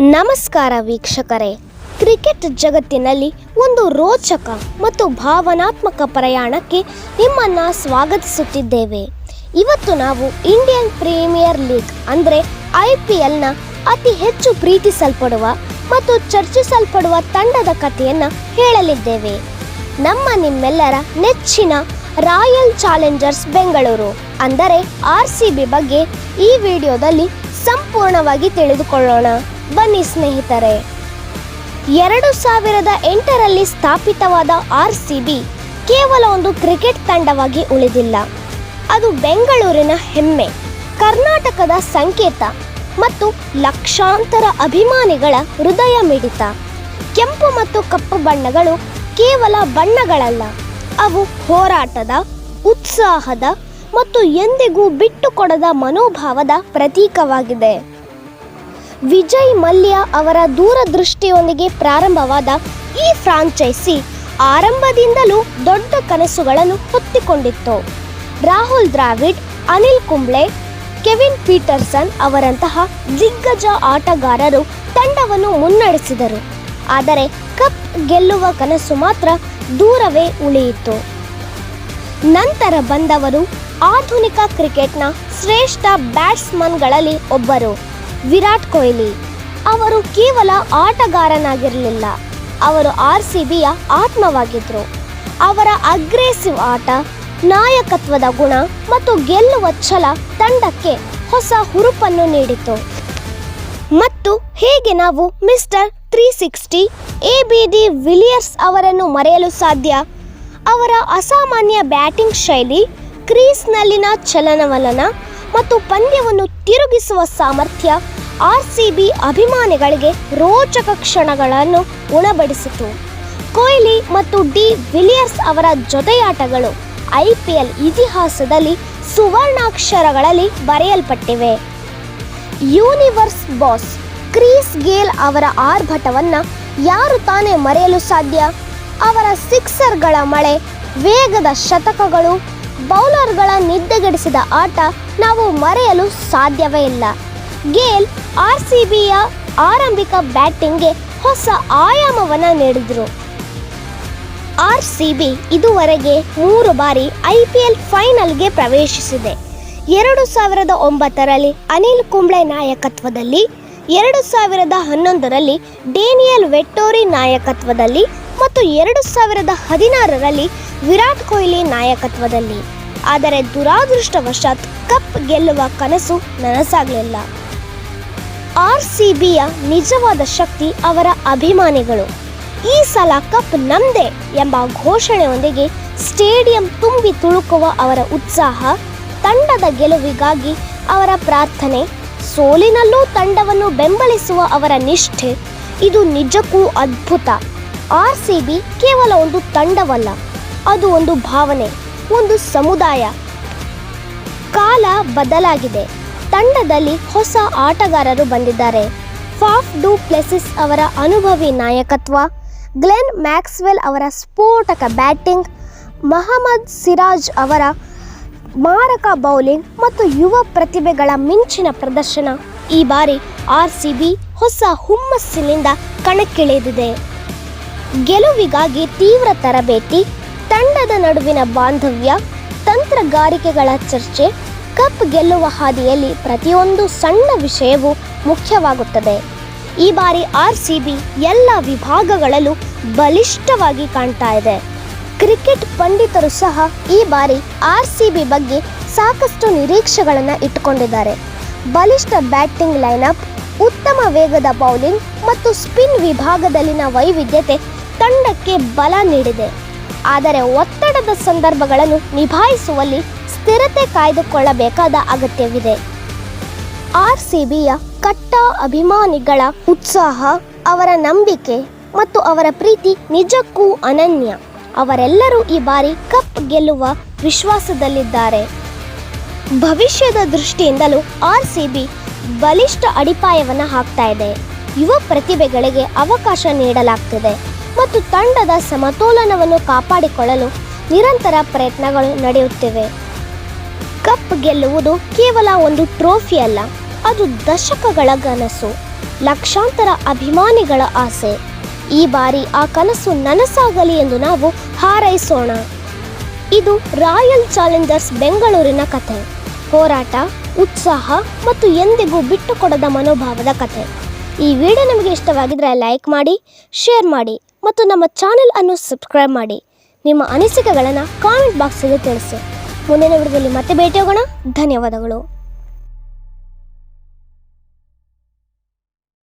ನಮಸ್ಕಾರ ವೀಕ್ಷಕರೇ. ಕ್ರಿಕೆಟ್ ಜಗತ್ತಿನಲ್ಲಿ ಒಂದು ರೋಚಕ ಮತ್ತು ಭಾವನಾತ್ಮಕ ಪ್ರಯಾಣಕ್ಕೆ ನಿಮ್ಮನ್ನ ಸ್ವಾಗತಿಸುತ್ತಿದ್ದೇವೆ. ಇವತ್ತು ನಾವು ಇಂಡಿಯನ್ ಪ್ರೀಮಿಯರ್ ಲೀಗ್ ಅಂದರೆ ಐ ಪಿ ಎಲ್ನ ಅತಿ ಹೆಚ್ಚು ಪ್ರೀತಿಸಲ್ಪಡುವ ಮತ್ತು ಚರ್ಚಿಸಲ್ಪಡುವ ತಂಡದ ಕಥೆಯನ್ನು ಹೇಳಲಿದ್ದೇವೆ. ನಮ್ಮ ನಿಮ್ಮೆಲ್ಲರ ನೆಚ್ಚಿನ ರಾಯಲ್ ಚಾಲೆಂಜರ್ಸ್ ಬೆಂಗಳೂರು ಅಂದರೆ ಆರ್ ಸಿ ಬಿ ಬಗ್ಗೆ ಈ ವಿಡಿಯೋದಲ್ಲಿ ಸಂಪೂರ್ಣವಾಗಿ ತಿಳಿದುಕೊಳ್ಳೋಣ. ಬನ್ನಿ ಸ್ನೇಹಿತರೆ. ಎರಡು ಸಾವಿರದ ಎಂಟರಲ್ಲಿ ಸ್ಥಾಪಿತವಾದ ಆರ್ ಸಿ ಬಿ ಕೇವಲ ಒಂದು ಕ್ರಿಕೆಟ್ ತಂಡವಾಗಿ ಉಳಿದಿಲ್ಲ. ಅದು ಬೆಂಗಳೂರಿನ ಹೆಮ್ಮೆ, ಕರ್ನಾಟಕದ ಸಂಕೇತ ಮತ್ತು ಲಕ್ಷಾಂತರ ಅಭಿಮಾನಿಗಳ ಹೃದಯ ಮಿಡಿತ. ಕೆಂಪು ಮತ್ತು ಕಪ್ಪು ಬಣ್ಣಗಳು ಕೇವಲ ಬಣ್ಣಗಳಲ್ಲ, ಅವು ಹೋರಾಟದ, ಉತ್ಸಾಹದ ಮತ್ತು ಎಂದಿಗೂ ಬಿಟ್ಟುಕೊಡದ ಮನೋಭಾವದ ಪ್ರತೀಕವಾಗಿದೆ. ವಿಜಯ್ ಮಲ್ಯ ಅವರ ದೂರದೃಷ್ಟಿಯೊಂದಿಗೆ ಪ್ರಾರಂಭವಾದ ಈ ಫ್ರಾಂಚೈಸಿ ಆರಂಭದಿಂದಲೂ ದೊಡ್ಡ ಕನಸುಗಳನ್ನು ಹೊತ್ತಿಕೊಂಡಿತ್ತು. ರಾಹುಲ್ ದ್ರಾವಿಡ್, ಅನಿಲ್ ಕುಂಬ್ಳೆ, ಕೆವಿನ್ ಪೀಟರ್ಸನ್ ಅವರಂತಹ ದಿಗ್ಗಜ ಆಟಗಾರರು ತಂಡವನ್ನು ಮುನ್ನಡೆಸಿದರು. ಆದರೆ ಕಪ್ ಗೆಲ್ಲುವ ಕನಸು ಮಾತ್ರ ದೂರವೇ ಉಳಿಯಿತು. ನಂತರ ಬಂದವರು ಆಧುನಿಕ ಕ್ರಿಕೆಟ್ನ ಶ್ರೇಷ್ಠ ಬ್ಯಾಟ್ಸ್ಮನ್ಗಳಲ್ಲಿ ಒಬ್ಬರು. ವಿರಾಟ್ ಕೊಹ್ಲಿ. ಅವರು ಕೇವಲ ಆಟಗಾರನಾಗಿರಲಿಲ್ಲ. ಅವರು ಆರ್ ಸಿ ಬಿಯ ಆತ್ಮವಾಗಿದ್ದರು ಅವರ ಅಗ್ರೆಸಿವ್ ಆಟ, ನಾಯಕತ್ವದ ಗುಣ ಮತ್ತು ಗೆಲ್ಲುವ ಛಲ ತಂಡಕ್ಕೆ ಹೊಸ ಹುರುಪನ್ನು ನೀಡಿತು. ಮತ್ತು ಹೇಗೆ ನಾವು mister three sixty A B de Villiers ಅವರನ್ನು ಮರೆಯಲು ಸಾಧ್ಯ? ಅವರ ಅಸಾಮಾನ್ಯ ಬ್ಯಾಟಿಂಗ್ ಶೈಲಿ, ಕ್ರೀಸ್ನಲ್ಲಿನ ಚಲನವಲನ ಮತ್ತು ಪಂದ್ಯವನ್ನು ತಿರುಗಿಸುವ ಸಾಮರ್ಥ್ಯ ಆರ್ ಸಿ ಬಿ ಅಭಿಮಾನಿಗಳಿಗೆ ರೋಚಕ ಕ್ಷಣಗಳನ್ನು ಉಣಬಡಿಸಿತು. ಕೊಹ್ಲಿ ಮತ್ತು ಡಿ ವಿಲಿಯರ್ಸ್ ಅವರ ಜೊತೆಯಾಟಗಳು ಐ ಪಿ ಎಲ್ ಇತಿಹಾಸದಲ್ಲಿ ಸುವರ್ಣಾಕ್ಷರಗಳಲ್ಲಿ ಬರೆಯಲ್ಪಟ್ಟಿವೆ. ಯೂನಿವರ್ಸ್ ಬಾಸ್ ಕ್ರೀಸ್ ಗೇಲ್ ಅವರ ಆರ್ಭಟವನ್ನು ಯಾರು ತಾನೇ ಮರೆಯಲು ಸಾಧ್ಯ? ಅವರ ಸಿಕ್ಸರ್ಗಳ ಮಳೆ, ವೇಗದ ಶತಕಗಳು, ಬೌಲರ್ಗಳ ನಿದ್ದೆಗೆಡಿಸಿದ ಆಟ ನಾವು ಮರೆಯಲು ಸಾಧ್ಯವೇ ಇಲ್ಲ. ಗೇಲ್ ಆರ್ ಸಿ ಬಿಯ ಆರಂಭಿಕ ಬ್ಯಾಟಿಂಗ್ಗೆ ಹೊಸ ಆಯಾಮವನ್ನು ನೀಡಿದರು. ಆರ್ ಸಿ ಬಿ ಇದುವರೆಗೆ ಮೂರು ಬಾರಿ ಐ ಪಿ ಎಲ್ ಫೈನಲ್ಗೆ ಪ್ರವೇಶಿಸಿದೆ. ಎರಡು ಸಾವಿರದ ಒಂಬತ್ತರಲ್ಲಿ ಅನಿಲ್ ಕುಂಬ್ಳೆ ನಾಯಕತ್ವದಲ್ಲಿ, ಎರಡು ಸಾವಿರದ ಹನ್ನೊಂದರಲ್ಲಿ ಡೇನಿಯಲ್ ವೆಟ್ಟೋರಿ ನಾಯಕತ್ವದಲ್ಲಿ ಮತ್ತು ಎರಡು ಸಾವಿರದ ಹದಿನಾರರಲ್ಲಿ ವಿರಾಟ್ ಕೊಹ್ಲಿ ನಾಯಕತ್ವದಲ್ಲಿ. ಆದರೆ ದುರಾದೃಷ್ಟವಶಾತ್ ಕಪ್ ಗೆಲ್ಲುವ ಕನಸು ನನಸಾಗಲಿಲ್ಲ. ಆರ್ ಸಿ ಬಿಯ ನಿಜವಾದ ಶಕ್ತಿ ಅವರ ಅಭಿಮಾನಿಗಳು. ಈ ಸಲ ಕಪ್ ನಮ್ದೇ ಎಂಬ ಘೋಷಣೆಯೊಂದಿಗೆ ಸ್ಟೇಡಿಯಂ ತುಂಬಿ ತುಳುಕುವ ಅವರ ಉತ್ಸಾಹ, ತಂಡದ ಗೆಲುವಿಗಾಗಿ ಅವರ ಪ್ರಾರ್ಥನೆ, ಸೋಲಿನಲ್ಲೂ ತಂಡವನ್ನು ಬೆಂಬಲಿಸುವ ಅವರ ನಿಷ್ಠೆ, ಇದು ನಿಜಕ್ಕೂ ಅದ್ಭುತ. ಆರ್ ಸಿ ಬಿ ಕೇವಲ ಒಂದು ತಂಡವಲ್ಲ, ಅದು ಒಂದು ಭಾವನೆ, ಒಂದು ಸಮುದಾಯ. ಕಾಲ ಬದಲಾಗಿದೆ. ತಂಡದಲ್ಲಿ ಹೊಸ ಆಟಗಾರರು ಬಂದಿದ್ದಾರೆ. ಫಾಫ್ ಡು ಪ್ಲೆಸಿಸ್ ಅವರ ಅನುಭವಿ ನಾಯಕತ್ವ, ಗ್ಲೆನ್ ಮ್ಯಾಕ್ಸ್ವೆಲ್ ಅವರ ಸ್ಫೋಟಕ ಬ್ಯಾಟಿಂಗ್, ಮಹಮ್ಮದ್ ಸಿರಾಜ್ ಅವರ ಮಾರಕ ಬೌಲಿಂಗ್ ಮತ್ತು ಯುವ ಪ್ರತಿಭೆಗಳ ಮಿಂಚಿನ ಪ್ರದರ್ಶನ. ಈ ಬಾರಿ ಆರ್ ಸಿ ಬಿ ಹೊಸ ಹುಮ್ಮಸ್ಸಿನಿಂದ ಕಣಕ್ಕಿಳಿದಿದೆ. ಗೆಲುವಿಗಾಗಿ ತೀವ್ರ ತರಬೇತಿ, ತಂಡದ ನಡುವಿನ ಬಾಂಧವ್ಯ, ತಂತ್ರಗಾರಿಕೆಗಳ ಚರ್ಚೆ ಕಪ್ ಗೆಲ್ಲುವ ಹಾದಿಯಲ್ಲಿ ಪ್ರತಿಯೊಂದು ಸಣ್ಣ ವಿಷಯವೂ ಮುಖ್ಯವಾಗುತ್ತದೆ. ಈ ಬಾರಿ ಆರ್ ಸಿ ಬಿ ಎಲ್ಲ ವಿಭಾಗಗಳಲ್ಲೂ ಬಲಿಷ್ಠವಾಗಿ ಕಾಣ್ತಾ ಇದೆ. ಕ್ರಿಕೆಟ್ ಪಂಡಿತರು ಸಹ ಈ ಬಾರಿ ಆರ್ ಸಿ ಬಿ ಬಗ್ಗೆ ಸಾಕಷ್ಟು ನಿರೀಕ್ಷೆಗಳನ್ನು ಇಟ್ಟುಕೊಂಡಿದ್ದಾರೆ. ಬಲಿಷ್ಠ ಬ್ಯಾಟಿಂಗ್ ಲೈನಪ್, ಉತ್ತಮ ವೇಗದ ಬೌಲಿಂಗ್ ಮತ್ತು ಸ್ಪಿನ್ ವಿಭಾಗದಲ್ಲಿನ ವೈವಿಧ್ಯತೆ ತಂಡಕ್ಕೆ ಬಲ ನೀಡಿದೆ. ಆದರೆ ಒತ್ತಡದ ಸಂದರ್ಭಗಳನ್ನು ನಿಭಾಯಿಸುವಲ್ಲಿ ಸ್ಥಿರತೆ ಕಾಯ್ದುಕೊಳ್ಳಬೇಕಾದ ಅಗತ್ಯವಿದೆ. ಆರ್ ಸಿ ಬಿಯ ಕಟ್ಟ ಅಭಿಮಾನಿಗಳ ಉತ್ಸಾಹ, ಅವರ ನಂಬಿಕೆ ಮತ್ತು ಅವರ ಪ್ರೀತಿ ನಿಜಕ್ಕೂ ಅನನ್ಯ. ಅವರೆಲ್ಲರೂ ಈ ಬಾರಿ ಕಪ್ ಗೆಲ್ಲುವ ವಿಶ್ವಾಸದಲ್ಲಿದ್ದಾರೆ. ಭವಿಷ್ಯದ ದೃಷ್ಟಿಯಿಂದಲೂ ಆರ್ ಸಿ ಬಿ ಬಲಿಷ್ಠ ಅಡಿಪಾಯವನ್ನು ಹಾಕ್ತಾ ಇದೆ. ಯುವ ಪ್ರತಿಭೆಗಳಿಗೆ ಅವಕಾಶ ನೀಡಲಾಗ್ತಿದೆ ಮತ್ತು ತಂಡದ ಸಮತೋಲನವನ್ನು ಕಾಪಾಡಿಕೊಳ್ಳಲು ನಿರಂತರ ಪ್ರಯತ್ನಗಳು ನಡೆಯುತ್ತಿವೆ. ಕಪ್ ಗೆಲ್ಲುವುದು ಕೇವಲ ಒಂದು ಟ್ರೋಫಿ ಅಲ್ಲ, ಅದು ದಶಕಗಳ ಕನಸು, ಲಕ್ಷಾಂತರ ಅಭಿಮಾನಿಗಳ ಆಸೆ. ಈ ಬಾರಿ ಆ ಕನಸು ನನಸಾಗಲಿ ಎಂದು ನಾವು ಹಾರೈಸೋಣ. ಇದು ರಾಯಲ್ ಚಾಲೆಂಜರ್ಸ್ ಬೆಂಗಳೂರಿನ ಕಥೆ ಹೋರಾಟ, ಉತ್ಸಾಹ ಮತ್ತು ಎಂದಿಗೂ ಬಿಟ್ಟುಕೊಡದ ಮನೋಭಾವದ ಕಥೆ ಈ ವಿಡಿಯೋ ನಿಮಗೆ ಇಷ್ಟವಾಗಿದ್ದರೆ ಲೈಕ್ ಮಾಡಿ, ಶೇರ್ ಮಾಡಿ ಮತ್ತು ನಮ್ಮ ಚಾನೆಲ್ ಅನ್ನು ಸಬ್ಸ್ಕ್ರೈಬ್ ಮಾಡಿ. ನಿಮ್ಮ ಅನಿಸಿಕೆಗಳನ್ನು ಕಾಮೆಂಟ್ ಬಾಕ್ಸಲ್ಲಿ ತಿಳಿಸಿ. ಮುಂದಿನ ವಿಡಿಯೋದಲ್ಲಿ ಮತ್ತೆ ಭೇಟಿಯಾಗೋಣ ಧನ್ಯವಾದಗಳು.